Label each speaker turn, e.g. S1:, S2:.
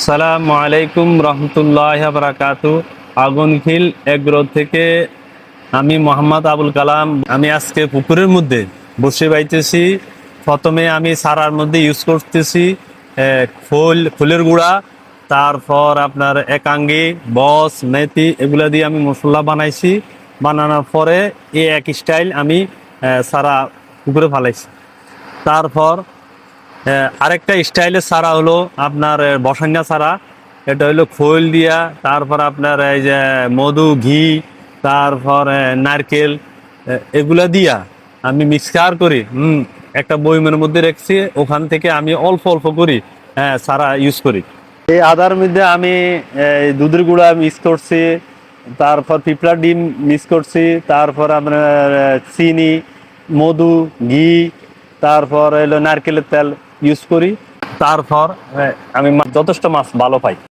S1: আসসালামু আলাইকুম রহমতুল্লাহ বারাকাতু আগুনখিল এগ্রো থেকে আমি মোহাম্মদ আবুল কালাম। আমি আজকে পুকুরের মধ্যে বসে বাইতেছি। প্রথমে আমি সারার মধ্যে ইউজ করতেছি ফুল ফুলের গুঁড়া, তারপর আপনার একাঙ্গি, বস, মেথি এগুলো দিয়ে আমি মশলা বানাইছি। বানানোর পরে এই এক স্টাইল আমি সারা পুকুরে ফালাইছি। তারপর আরেকটা স্টাইলের সারা হলো আপনার বসান্যা সারা এটা হলো খোল দিয়া, তারপর আপনার এই যে মধু, ঘি, তারপর নারকেল এগুলা দিয়া আমি মিক্সার করি। হুম, একটা বইমের মধ্যে রেখেছি, ওখান থেকে আমি অল্প অল্প করি হ্যাঁ সারা ইউজ করি। এই আদার মধ্যে আমি দুধের গুঁড়া মিক্স করছি, তারপর পিঁপড়ার ডিম মিক্স করছি, তারপর আপনার চিনি, মধু, ঘি, তারপর এলো নারকেলের তেল। ইউজ করি। তারপর আহ, আমি যথেষ্ট মাছ ভালো পাই।